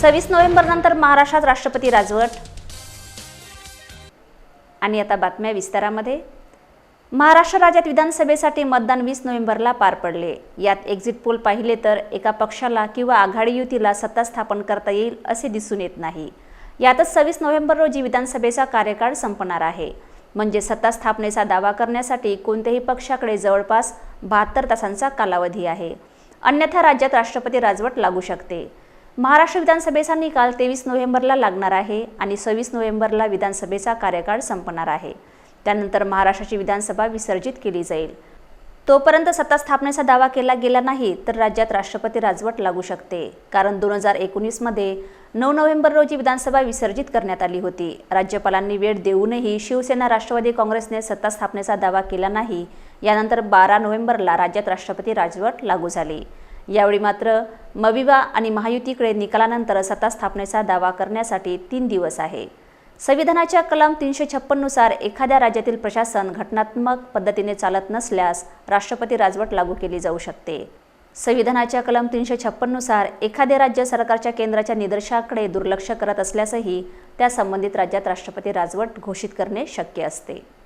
सव्वीस नोव्हेंबरनंतर महाराष्ट्रात राष्ट्रपती राजवट. आणि आता बातम्या विस्तारामध्ये. महाराष्ट्र राज्यात विधानसभेसाठी मतदान वीस नोव्हेंबरला पार पडले. यात एक्झिट पोल पाहिले तर एका पक्षाला किंवा आघाडी युतीला सत्ता स्थापन करता येईल असे दिसून येत नाही. यातच सव्वीस नोव्हेंबर रोजी विधानसभेचा कार्यकाळ संपणार आहे. म्हणजे सत्ता स्थापनेचा दावा करण्यासाठी कोणत्याही पक्षाकडे जवळपास बहात्तर तासांचा कालावधी आहे. अन्यथा राज्यात राष्ट्रपती राजवट लागू शकते. महाराष्ट्र विधानसभेचा निकाल तेवीस नोव्हेंबरला लागणार आहे आणि सव्वीस नोव्हेंबरला विधानसभेचा कार्यकाळ संपणार आहे. त्यानंतर महाराष्ट्राची विधानसभा विसर्जित केली जाईल. तोपर्यंत सत्ता स्थापनेचा दावा केला गेला नाही तर राज्यात राष्ट्रपती राजवट लागू शकते. कारण दोन हजार एकोणीसमध्ये नऊ नोव्हेंबर रोजी विधानसभा विसर्जित करण्यात आली होती. राज्यपालांनी वेळ देऊनही शिवसेना राष्ट्रवादी काँग्रेसने सत्ता स्थापनेचा दावा केला नाही. यानंतर बारा नोव्हेंबरला राज्यात राष्ट्रपती राजवट लागू झाली. यावेळी मात्र मविवा आणि महायुतीकडे निकालानंतर सत्ता स्थापनेचा दावा करण्यासाठी तीन दिवस आहे. संविधानाच्या कलम तीनशे छप्पननुसार एखाद्या राज्यातील प्रशासन घटनात्मक पद्धतीने चालत नसल्यास राष्ट्रपती राजवट लागू केली जाऊ शकते. संविधानाच्या कलम तीनशे छप्पननुसार एखादे राज्य सरकारच्या केंद्राच्या निदर्शाकडे दुर्लक्ष करत असल्यासही त्या संबंधित राज्यात राष्ट्रपती राजवट घोषित करणे शक्य असते.